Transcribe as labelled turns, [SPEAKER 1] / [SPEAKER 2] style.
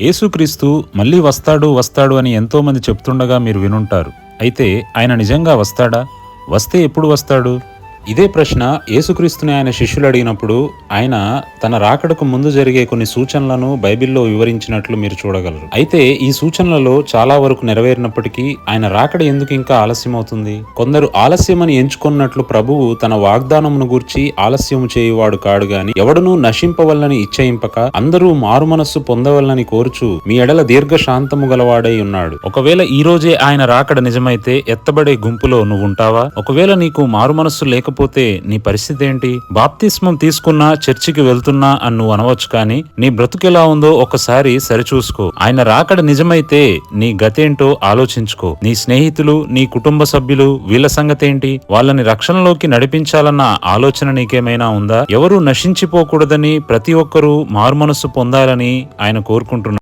[SPEAKER 1] యేసుక్రీస్తు మళ్ళీ వస్తాడు వస్తాడు అని ఎంతోమంది చెప్తుండగా మీరు వినుంటారు. అయితే ఆయన నిజంగా వస్తాడా? వస్తే ఎప్పుడు వస్తాడు? ఇదే ప్రశ్న యేసుక్రీస్తుని ఆయన శిష్యులు అడిగినప్పుడు ఆయన తన రాకడకు ముందు జరిగే కొన్ని సూచనలను బైబిల్లో వివరించినట్లు మీరు చూడగలరు. అయితే ఈ సూచనలలో చాలా వరకు నెరవేరినప్పటికీ ఆయన రాకడ ఎందుకు ఇంకా ఆలస్యమవుతుంది? కొందరు ఆలస్యమని ఎంచుకున్నట్లు ప్రభువు తన వాగ్దానమును గూర్చి ఆలస్యము చేయువాడు కాడు గాని ఎవడునూ నశింపవల్లని ఇచ్చయింపక అందరూ మారుమనస్సు పొందవల్లని కోరుచు మీ ఎడల దీర్ఘ శాంతము గలవాడై ఉన్నాడు. ఒకవేళ ఈ రోజే ఆయన రాకడ నిజమైతే ఎత్తబడే గుంపులో నువ్వు ఉంటావా ఒకవేళ నీకు మారుమనస్సు లేకపోతే నీ పరిస్థితి ఏంటి? బాప్తిస్మం తీసుకున్నా చర్చికి వెళ్తున్నా అని నువ్వు అనవచ్చు కానీ నీ బ్రతుకెలా ఉందో ఒకసారి సరిచూసుకో. ఆయన రాకడ నిజమైతే నీ గతేంటో ఆలోచించుకో. నీ స్నేహితులు నీ కుటుంబ సభ్యులు వీళ్ళ సంగతేంటి? వాళ్ళని రక్షణలోకి నడిపించాలన్న ఆలోచన నీకేమైనా ఉందా? ఎవరూ నశించిపోకూడదని ప్రతి ఒక్కరూ మారుమనస్సు పొందాలని ఆయన కోరుకుంటున్నారు.